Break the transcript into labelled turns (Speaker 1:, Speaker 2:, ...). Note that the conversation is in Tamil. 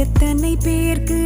Speaker 1: எத்தனை பேருக்கு